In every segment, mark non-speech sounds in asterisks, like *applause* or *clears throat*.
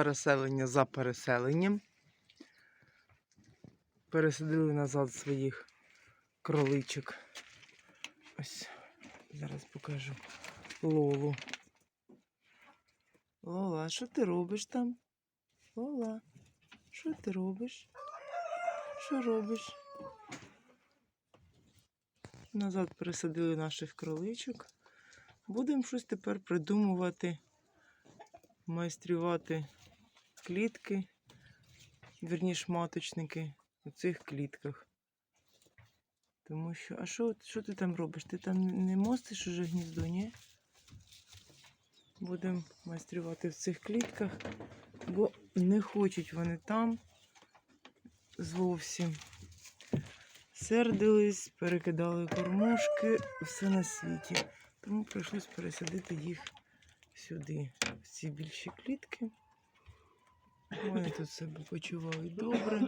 переселення за переселенням. Пересадили назад своїх кроличок. Ось зараз покажу Лолу. Лола, що ти робиш там? Лола, що ти робиш? Що робиш? Назад пересадили наших кроличок. Будемо щось тепер придумувати, майструвати клітки, вірніш маточники у цих клітках. Тому що, а що, що ти там робиш? Ти там не мостиш уже гніздо, ні? Будемо майструвати в цих клітках, бо не хочуть вони там зовсім. Сердились, перекидали кормушки, все на світі. Тому прийшлось пересадити їх сюди, в ці більші клітки. Вони тут себе почувають добре.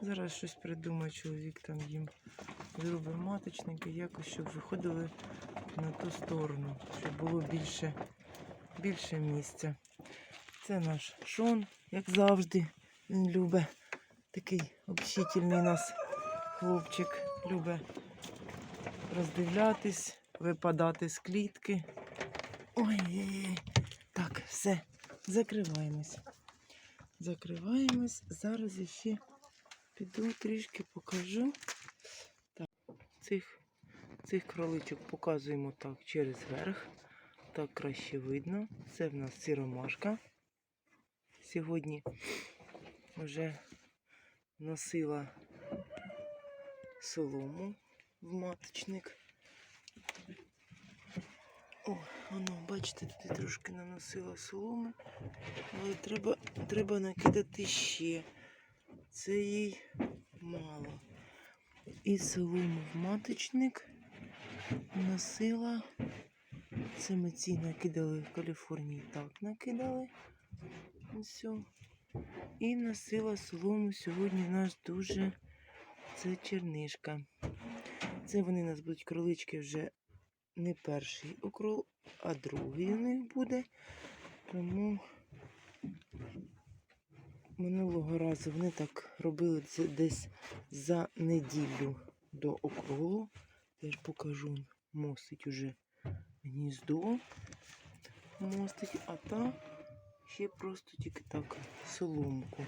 Зараз щось придумає чоловік там їм зробить маточники, якось, щоб виходили на ту сторону, щоб було більше, більше місця. Це наш Шон, як завжди. Він любить такий общительний нас хлопчик, любить роздивлятись, випадати з клітки. Ой-ой-ой. Так, все, закриваємось. Закриваємось. Зараз я ще піду трішки покажу. Так, цих, цих кроличок показуємо так через верх. Так краще видно. Це в нас сіромашка. Сьогодні вже носила солому в маточник. О, воно, бачите, тут трошки наносила соломи, але треба, треба накидати ще. Це їй мало. І солому в маточник носила. Це ми ці накидали в Каліфорнії. Так накидали. Все. І носила солому сьогодні наш дуже це чернишка. Це вони у нас будуть кролички вже не перший окрол, а другий у них буде. Тому минулого разу вони так робили це десь за неділю до окролу. Я ж покажу, мостить уже гніздо. Мостить, а та ще просто тільки так соломку.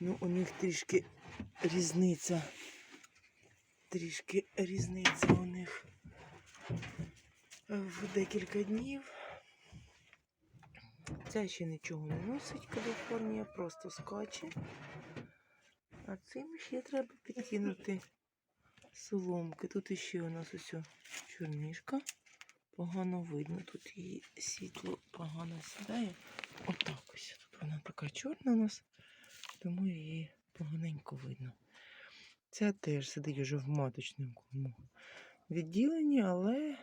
Ну, у них трішки різниця. Трішки різниця у них в декілька днів. Ця ще нічого не носить Каліфорнія, просто скаче. А цим ще треба підкинути соломки. Тут іще у нас ось чорнишка. Погано видно, тут її світло погано сідає. Отак ось. Тут вона така чорна у нас, тому її поганенько видно. Ця теж сидить уже в маточному відділенні, але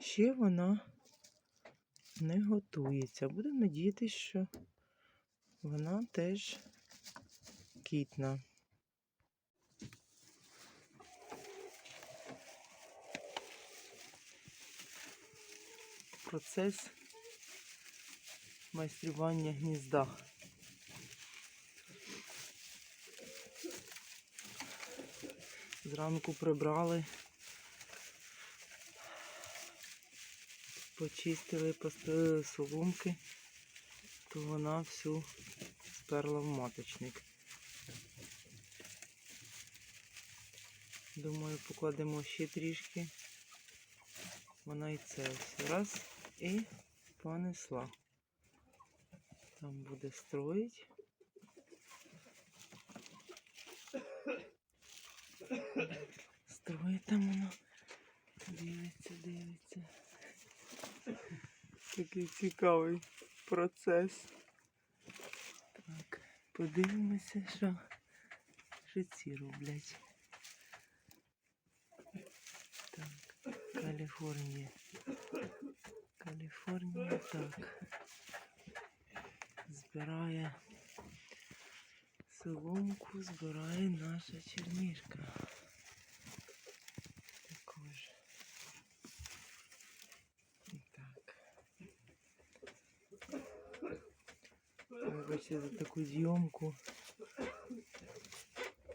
ще вона не готується. Будемо надіятися, що вона теж кітна. Процес майстрування гнізда. Зранку прибрали, почистили, постелили соломки, то вона всю сперла в маточник. Думаю, покладемо ще трішки. Вона і це все раз і понесла. Там буде строїть. Строїть там воно. Дивиться, дивиться. Такий цікавий процес. Так, подивимося, що, ці роблять. Так, Каліфорнія. Каліфорнія, так. Збирає соломку, збирає наша чернішка. Також. І Так. вибачте за таку зйомку.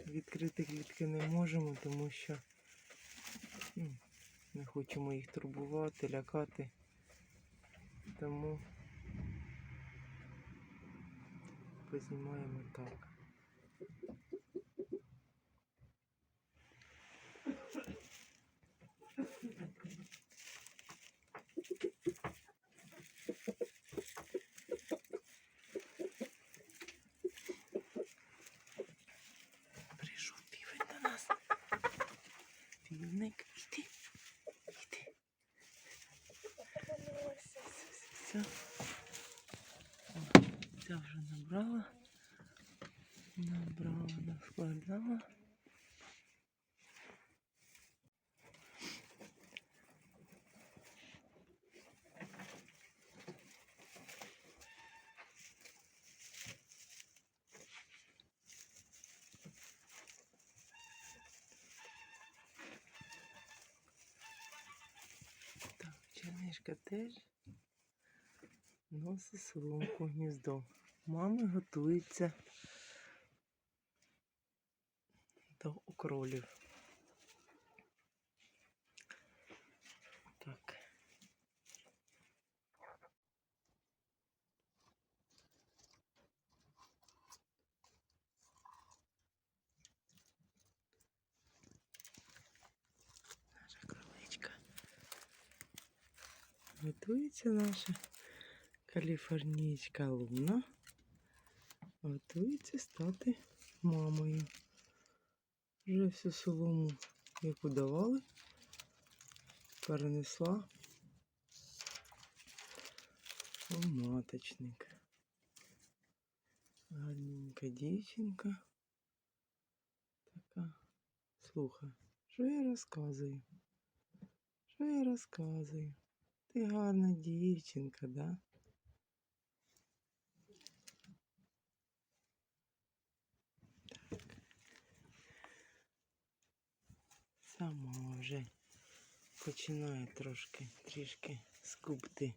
Відкрити клітки не можемо, тому що ну, не хочемо їх турбувати, лякати. Тому познімаємо так. Прийшов півень до нас. Півник, іди. Іди. Все. О, Ця вже набрала. Наскладала. Так, чернишка теж носить соломку гніздо. Мами готується до окролів. Так. Наша кроличка. Готується наша каліфорнійська луна. Готується стати мамою. Вже всю солому, яку давали, перенесла у маточник. Гарненька дівчинка. Така. Слухай, що я розказую? Що я розказую? Ти гарна дівчинка, да? Сама вже починає трошки трішки скупти.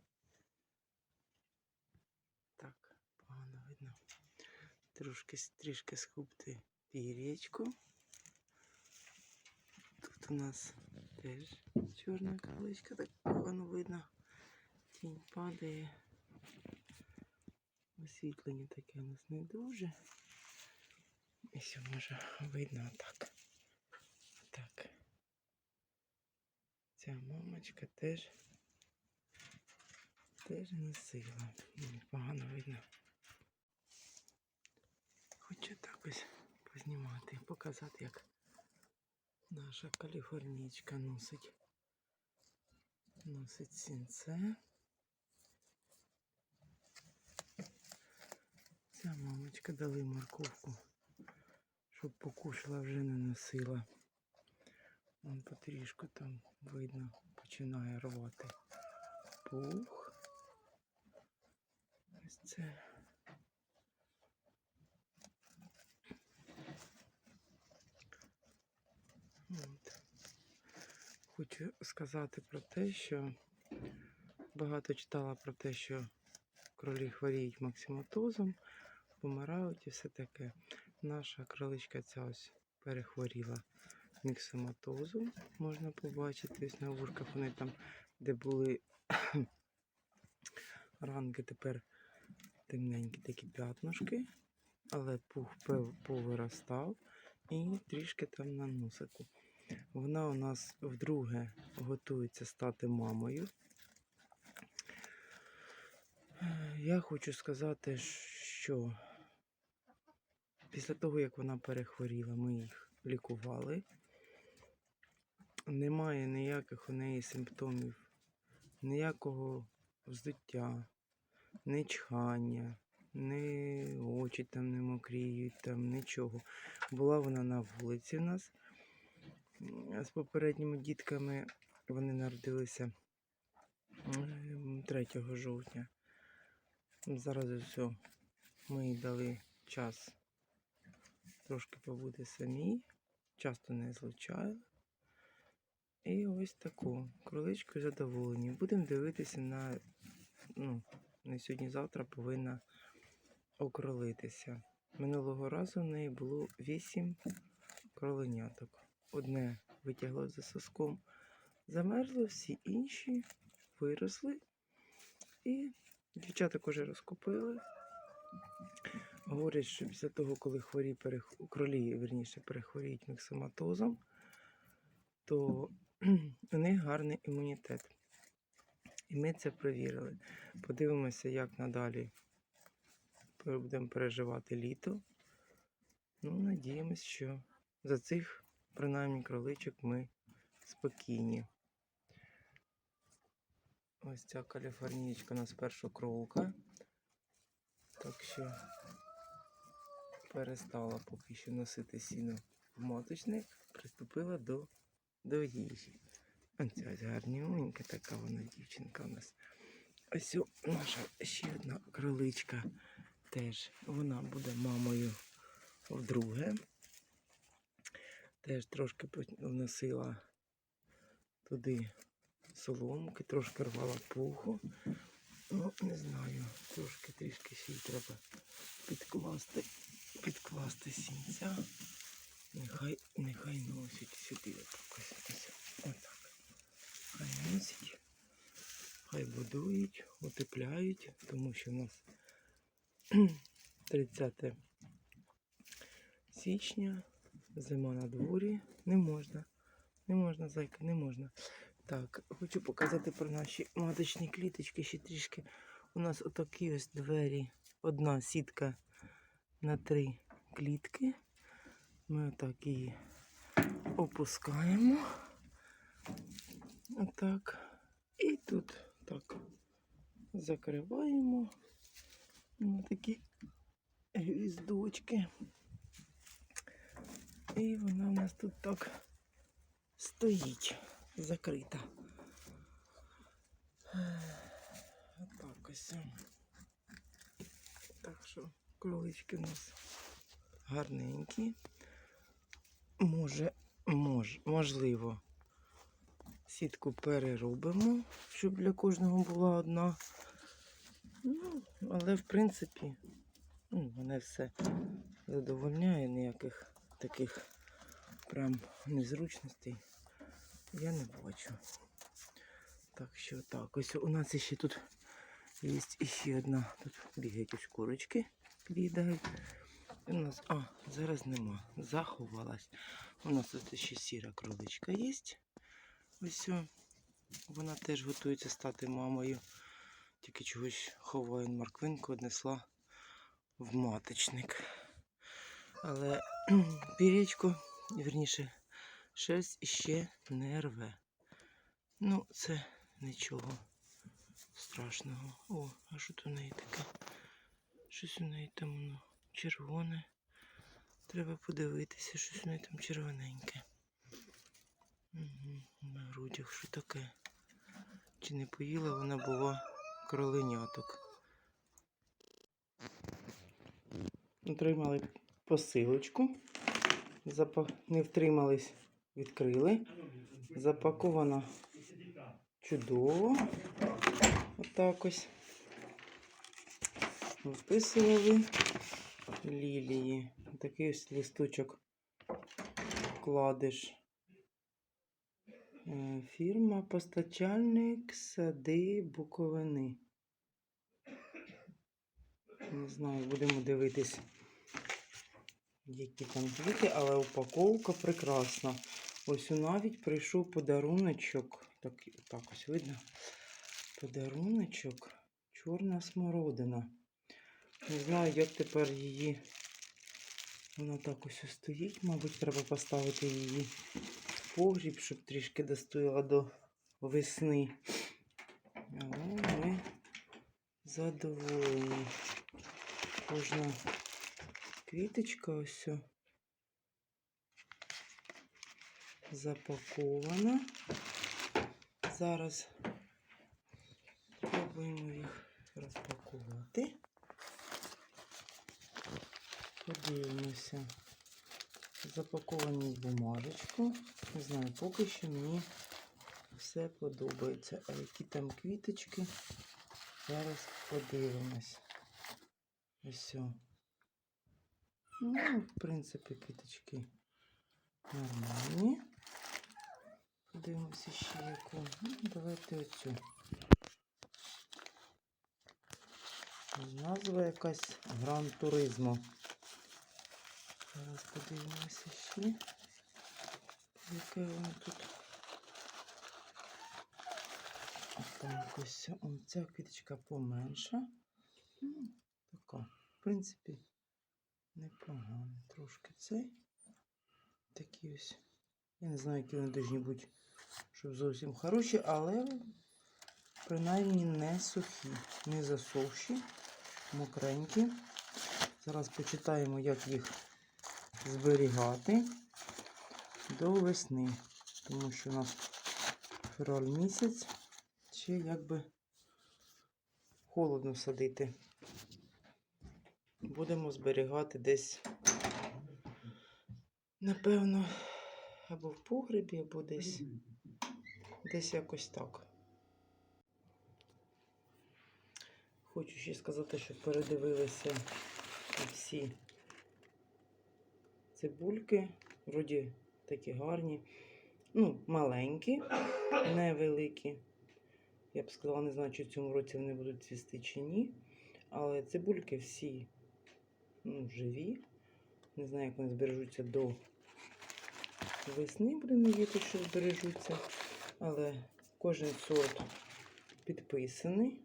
Так, погано видно. Трошки с- трішки скупти пір'ячку. Тут у нас теж чорна кроличка, так погано видно. Тінь падає. Освітлення таке у нас не дуже. І все може видно так. Так. Ця мамочка теж теж носила. Погано видно. Хочу так ось познімати, показати, як наша каліфорнійська носить. Носить сінце. Ця мамочка дали морковку, щоб покушала, вже не носила. Вон потрішку там видно, починає рвати пух. Ось це. От. Хочу сказати про те, що багато читала про те, що кролі хворіють максиматозом, помирають і все таке. Наша кроличка ця ось перехворіла міксоматозу. Можна побачити ось на вушках. Вони там, де були *coughs* ранки, тепер темненькі такі п'ятнушки, але пух повиростав і трішки там на носику. Вона у нас вдруге готується стати мамою. Я хочу сказати, що після того, як вона перехворіла, ми їх лікували. Немає ніяких у неї симптомів, ніякого вздуття, ні чхання, ні очі там не мокріють, там нічого. Була вона на вулиці в нас. З попередніми дітками вони народилися ем, 3 жовтня. Зараз все. Ми їй дали час трошки побути самій, часто не злучали. І ось таку кроличку задоволені. Будемо дивитися на, ну, на сьогодні-завтра повинна окролитися. Минулого разу в неї було 8 кроленяток. Одне витягло за соском, замерзло, всі інші виросли. І дівчаток уже розкупили. Говорять, що після того, коли хворі перех... кролі, верніше, перехворіють міксоматозом, то *clears throat* у них гарний імунітет. І ми це перевірили. Подивимося, як надалі будемо переживати літо. Ну, надіємось, що за цих, принаймні, кроличок ми спокійні. Ось ця каліфорнійська у нас перша кролка. Так що перестала поки що носити сіно в моточник, приступила до, до їжі. Ось ось гарнюнька така вона дівчинка у нас. Ось наша ще одна кроличка теж. Вона буде мамою вдруге. Теж трошки вносила туди соломки, трошки рвала пуху. Ну, не знаю, трошки трішки ще й треба підкласти, підкласти сінця. Нехай, нехай носить сюди отак ось, ось, отак. Хай носить, хай будують, утепляють, тому що в нас 30 січня, зима на дворі, не можна. Не можна, зайка, не можна. Так, хочу показати про наші маточні кліточки ще трішки. У нас отакі ось двері. Одна сітка на три клітки. Ми отак її опускаємо. Отак. І тут так закриваємо. на такі гвіздочки. І вона у нас тут так стоїть закрита. Отак ось. Так що кролички у нас гарненькі. Може, мож, можливо, сітку переробимо, щоб для кожного була одна. Ну, але в принципі, ну, мене все задовольняє, ніяких таких прям незручностей я не бачу. Так що так, ось у нас ще тут є ще одна. Тут бігають ось курочки, під'їдають. У нас, а, зараз нема. Заховалась. У нас тут ще сіра кроличка є. Ось. Вона теж готується стати мамою. Тільки чогось ховаю морквинку, однесла в маточник. Але *clears throat* пірічку, вірніше, шерсть іще не рве. Ну, це нічого страшного. О, а що тут у неї таке? Щось у неї там воно червоне. Треба подивитися, щось неї там червоненьке. Угу, на грудях що таке? Чи не поїла вона була кроленяток? Отримали посилочку. Запа... Не втримались, відкрили. Запакована чудово. Отак ось. Виписували лілії. Такий ось листочок вкладиш. Е, Фірма постачальник сади Буковини. Не знаю, будемо дивитись, які там квіти, але упаковка прекрасна. Ось навіть прийшов подаруночок. Так, так ось видно. Подаруночок. Чорна смородина. Не знаю, як тепер її. Вона так ось стоїть. Мабуть, треба поставити її в погріб, щоб трішки достояла до весни. Але ми задоволені. Кожна квіточка ось запакована. Зараз спробуємо їх розпакувати. Подивимося. Запаковані в бумажечку. Не знаю, поки що мені все подобається. А які там квіточки? Зараз подивимось. Ось. Ну, в принципі, квіточки нормальні. Подивимося ще яку. Ну, давайте оцю. Назва якась Гран Туризмо. Зараз подивимося ще. Яке воно тут. Так, ось ця квіточка поменша. Ну, така. В принципі, непогано. Трошки цей. Такі ось. Я не знаю, які вони повинні бути, щоб зовсім хороші, але принаймні не сухі, не засохші, мокренькі. Зараз почитаємо, як їх зберігати до весни, тому що у нас февраль місяць, ще якби холодно садити. Будемо зберігати десь, напевно, або в погребі, або десь, десь якось так. Хочу ще сказати, що передивилися всі цибульки. Вроді такі гарні. Ну, маленькі, невеликі. Я б сказала, не знаю, чи в цьому році вони будуть цвісти чи ні. Але цибульки всі ну, живі. Не знаю, як вони збережуться до весни. Будемо надіятися, що збережуться. Але кожен сорт підписаний.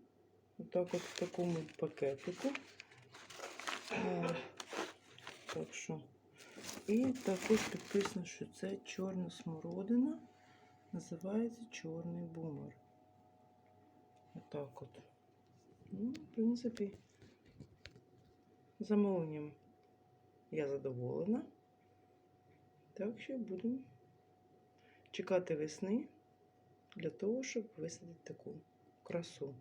Отак от в такому пакетику. Е, Так що. І також підписано, що це чорна смородина. Називається чорний бумер. Отак от. Ну, в принципі, замовленням я задоволена. Так що будемо чекати весни для того, щоб висадити таку красу.